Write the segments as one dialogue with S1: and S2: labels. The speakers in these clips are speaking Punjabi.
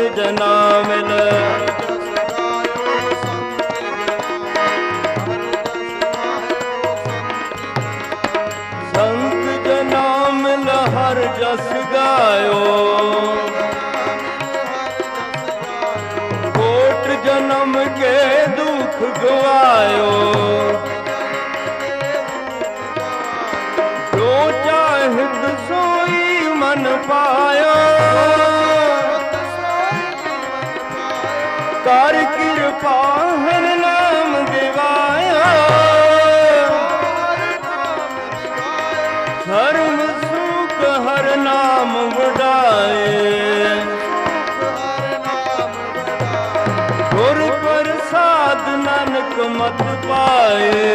S1: ਸੰਤ ਜਨਾ ਮਿਲ। ਸੰਤ ਜਨਾ ਮਿਲ, ਹਰ ਜਸ ਗਾਇਓ। ਕੋਟ ਜਨਮ ਕੇ ਦੁਖ ਗਵਾਇਓ। ਜੋ ਚਾਹਿਤ ਸੋਈ ਮਨ ਪਾਇਓ। ਕਰ ਕਿਰਪਾ ਹਰ ਨਾਮ ਦਿਵਾਇਆ। ਧਰਮ ਸੁਖ ਹਰ ਨਾਮ ਵਡਾਏ। ਗੁਰ ਪ੍ਰਸਾਦ ਨਾਨਕ ਮਤ ਪਾਏ।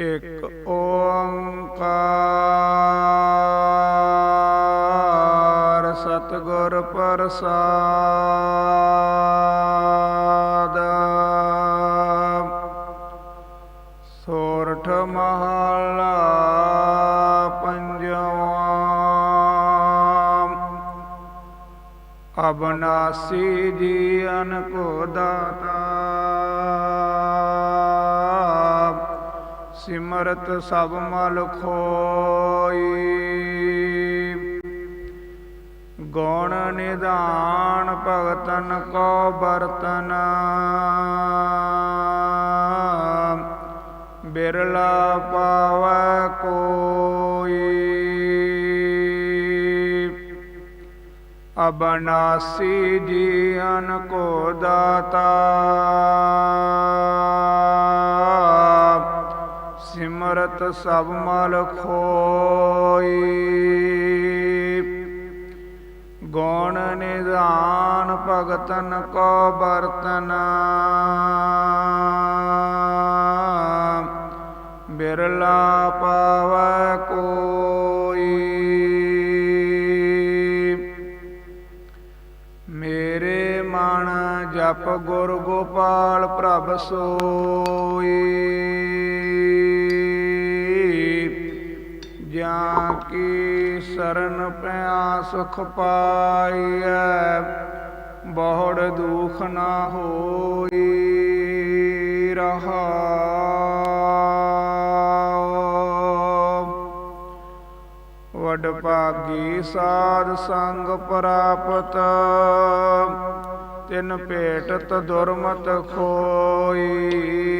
S2: ਇਕ ਓੰਕਾਰ ਸਤਿਗੁਰ ਪ੍ਰਸਾਦ। ਸੋਰਠ ਮਹਲਾ ਪੰਜਵਾ। ਅਬਨਾਸੀ ਜੀਵਨ ਕੋ ਦਾਤਾ। ਸਿਮਰਤ ਸਭ ਮਲ ਖੋਈ। ਗੁਣ ਨਿਧਾਨ ਭਗਤਨ ਕੋ ਬਰਤਨ। ਬਿਰਲਾ ਪਾਵੈ ਕੋਈ। ਅਬਨਾਸੀ ਜੀਵਨ ਕੋ ਦਾਤਾ। ਸਿਮਰਤ ਸਭ ਮਲ ਖੋਈ। ਗੁਣ ਨਿਦਾਨ ਭਗਤਨ ਕੋ ਬਰਤਨ ਬਿਰਲਾ ਪਾਵੈ ਕੋਈ। ਮੇਰੇ ਮਨ ਜਪ ਗੁਰ ਗੋਪਾਲ ਪ੍ਰਭ ਸੋਈ। ਜਾਂ ਕੀ ਸਰਨ ਪਿਆ ਸੁਖ ਪਾਈਐ, ਬਹੁੜ ਦੁਖ ਨਾ ਹੋਈ ਰਹਾ। ਵਡ ਭਾਗੀ ਸਾਧ ਸੰਗ ਪ੍ਰਾਪਤ, ਤਿਨ ਭੇਟਤ ਦੁਰਮਤ ਖੋਈ।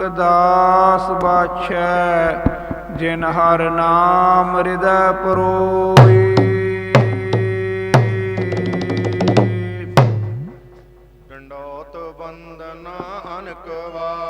S2: ਨਾਨਕ ਦਾਸ ਬਾਛੈ ਜਿਨ ਹਰ ਨਾਮ ਹਿਰਦੈ ਪਰੋਈ